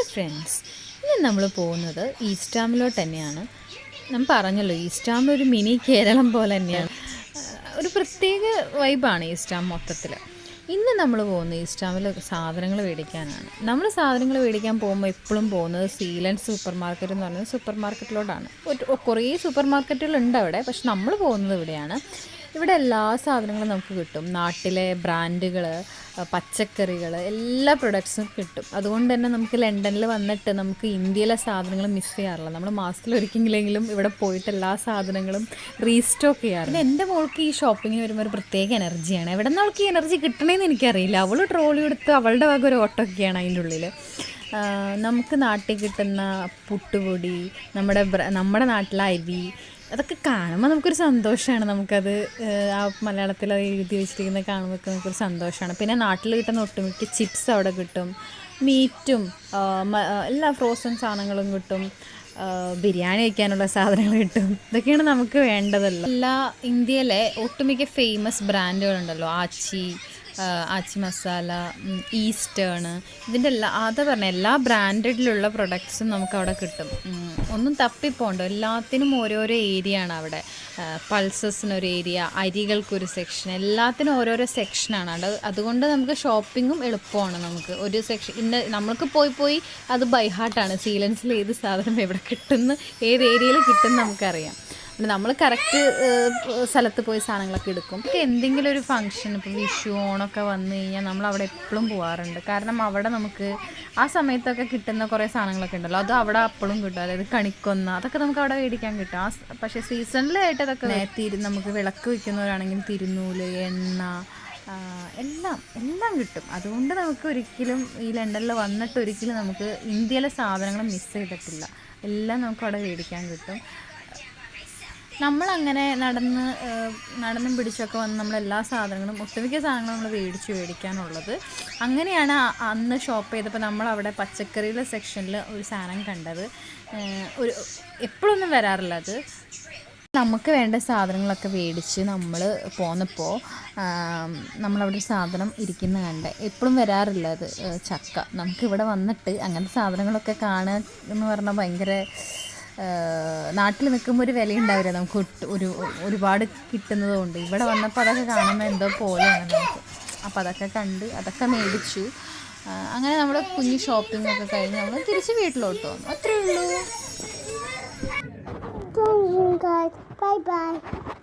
Hi friends ഇന്ന് നമ്മൾ പോകുന്നത് ഈസ്റ്റാമിലോട്ട് തന്നെയാണ്. ഞാൻ പറഞ്ഞല്ലോ ഈസ്റ്റാം ഒരു മിനി കേരളം പോലെ തന്നെയാണ്. ഒരു പ്രത്യേക വൈബാണ് ഈസ്റ്റാം മൊത്തത്തിൽ ഇന്ന് നമ്മൾ പോകുന്നത് ഈസ്റ്റാമിൽ സാധനങ്ങൾ മേടിക്കാനാണ്. നമ്മൾ സാധനങ്ങൾ മേടിക്കാൻ പോകുമ്പോൾ എപ്പോഴും പോകുന്നത് സീലൻഡ് സൂപ്പർ മാർക്കറ്റ് എന്ന് പറയുന്നത് സൂപ്പർ മാർക്കറ്റിലോട്ടാണ് കുറേ സൂപ്പർ മാർക്കറ്റുകളുണ്ട് അവിടെ പക്ഷെ നമ്മൾ പോകുന്നത് ഇവിടെയാണ്. ഇവിടെ എല്ലാ സാധനങ്ങളും നമുക്ക് കിട്ടും. നാട്ടിലെ ബ്രാൻഡുകൾ പച്ചക്കറികൾ എല്ലാ പ്രൊഡക്ട്സും കിട്ടും. അതുകൊണ്ട് തന്നെ നമുക്ക് ലണ്ടനിൽ വന്നിട്ട് നമുക്ക് ഇന്ത്യയിലെ സാധനങ്ങൾ മിസ് ചെയ്യാറില്ല. നമ്മൾ മാസത്തിൽ ഒരിക്കലെങ്കിലും ഇവിടെ പോയിട്ട് എല്ലാ സാധനങ്ങളും റീസ്റ്റോക്ക് ചെയ്യാറുണ്ട്. എന്റെ മോൾക്ക് ഈ ഷോപ്പിങ്ങിന് വരുമ്പോൾ ഒരു പ്രത്യേക എനർജിയാണ് എവിടെ നിന്ന് അവൾക്ക് ഈ എനർജി കിട്ടണമെന്ന് എനിക്കറിയില്ല. അവൾ ട്രോളി എടുത്ത് അവളുടെ വക ഒരു ഓട്ടോ ഒക്കെയാണ് അതിന്റെ ഉള്ളിൽ നമുക്ക് നാട്ടിൽ കിട്ടുന്ന പുട്ടുപൊടി നമ്മുടെ നമ്മുടെ നാട്ടിലെ അരി അതൊക്കെ കാണുമ്പോൾ നമുക്കൊരു സന്തോഷമാണ് നമുക്കത് ആ മലയാളത്തിൽ അത് എഴുതി വെച്ചിരിക്കുന്നത് കാണുമ്പോൾ നമുക്കൊരു സന്തോഷമാണ് പിന്നെ നാട്ടിൽ കിട്ടുന്ന ഒട്ടുമിക്ക ചിപ്സ് അവിടെ കിട്ടും. മീറ്റും എല്ലാ ഫ്രോസൺ സാധനങ്ങളും കിട്ടും. ബിരിയാണി വയ്ക്കാനുള്ള സാധനങ്ങൾ കിട്ടും. ഇതൊക്കെയാണ് നമുക്ക് വേണ്ടതല്ലോ. എല്ലാ ഇന്ത്യയിലെ ഒട്ടുമിക്ക ഫേമസ് ബ്രാൻഡുകളുണ്ടല്ലോ ആച്ചി ആച്ചി മസാല ഉം, ഈസ്റ്റേൺ ഇതിന്റെ എല്ലാ അതാ പറഞ്ഞ എല്ലാ ബ്രാൻഡഡിലുള്ള പ്രൊഡക്ട്സും നമുക്ക് അവിടെ കിട്ടും ഒന്നും തപ്പിപ്പോണ്ടോ. എല്ലാത്തിനും ഓരോരോ ഏരിയ ആണ് അവിടെ പൾസസിനൊരു ഏരിയ അരികൾക്കൊരു സെക്ഷൻ എല്ലാത്തിനും ഓരോരോ സെക്ഷനാണ്. അത് അതുകൊണ്ട് നമുക്ക് ഷോപ്പിങ്ങും എളുപ്പമാണ് നമുക്ക്. ഒരു സെക്ഷൻ ഇന്ന് നമ്മൾക്ക് പോയി പോയി അത് ബൈഹാർട്ടാണ് സീലൻസിൽ ഏത് സാധനം എവിടെ കിട്ടുന്നു ഏത് ഏരിയയിൽ കിട്ടുന്നു നമുക്കറിയാം. പിന്നെ നമ്മൾ കറക്റ്റ് സ്ഥലത്ത് പോയി സാധനങ്ങളൊക്കെ എടുക്കും. എന്തെങ്കിലും ഒരു ഫംഗ്ഷൻ ഇപ്പോൾ വിഷു ഓണൊക്കെ വന്നു കഴിഞ്ഞാൽ നമ്മൾ അവിടെ എപ്പോഴും പോകാറുണ്ട് കാരണം അവിടെ നമുക്ക് ആ സമയത്തൊക്കെ കിട്ടുന്ന കുറേ സാധനങ്ങളൊക്കെ ഉണ്ടല്ലോ. അത് അവിടെ അപ്പോഴും കിട്ടും. അതായത് കണിക്കൊന്ന അതൊക്കെ നമുക്ക് അവിടെ മേടിക്കാൻ കിട്ടും. ആ പക്ഷേ സീസണിലായിട്ട് അതൊക്കെ തിരു നമുക്ക് വിളക്ക് വയ്ക്കുന്നവരാണെങ്കിൽ തിരുനൂൽ എണ്ണ എല്ലാം എല്ലാം കിട്ടും. അതുകൊണ്ട് നമുക്ക് ഒരിക്കലും ഈ ലണ്ടനിൽ വന്നിട്ട് ഒരിക്കലും നമുക്ക് ഇന്ത്യയിലെ സാധനങ്ങൾ മിസ് ചെയ്തിട്ടില്ല. എല്ലാം നമുക്ക് അവിടെ മേടിക്കാൻ കിട്ടും. നമ്മളങ്ങനെ നടന്ന് നടന്നും പിടിച്ചൊക്കെ വന്ന് നമ്മൾ എല്ലാ സാധനങ്ങളും ഒട്ടുമിക്ക സാധനങ്ങളും നമ്മൾ മേടിച്ച് മേടിക്കാനുള്ളത് അങ്ങനെയാണ് അന്ന് ഷോപ്പ് ചെയ്തപ്പോൾ നമ്മളവിടെ പച്ചക്കറിയുടെ സെക്ഷനിൽ ഒരു സാധനം കണ്ടത്. ഒരു എപ്പോഴൊന്നും വരാറില്ല അത്. നമുക്ക് വേണ്ട സാധനങ്ങളൊക്കെ മേടിച്ച് നമ്മൾ പോന്നപ്പോൾ നമ്മളവിടെ സാധനം ഇരിക്കുന്ന കണ്ട്. എപ്പോഴും വരാറില്ല അത് ചക്ക. നമുക്കിവിടെ വന്നിട്ട് അങ്ങനത്തെ സാധനങ്ങളൊക്കെ കാണുക എന്ന് പറഞ്ഞാൽ ഭയങ്കര നാട്ടിൽ നിൽക്കുമ്പോൾ ഒരു വില ഉണ്ടാവില്ല നമുക്ക് ഒരു ഒരുപാട് കിട്ടുന്നതുകൊണ്ട്. ഇവിടെ വന്നപ്പോൾ അതൊക്കെ കാണുമ്പോൾ എന്തോ പോലെയാണ് നമുക്ക്. അപ്പോൾ അതൊക്കെ കണ്ട് അതൊക്കെ മേടിച്ചു. അങ്ങനെ നമ്മുടെ കുഞ്ഞു ഷോപ്പിംഗ് ഒക്കെ കഴിഞ്ഞ് നമ്മൾ തിരിച്ച് വീട്ടിലോട്ട് വന്നു. അത്രേ ഉള്ളൂ. Bye bye.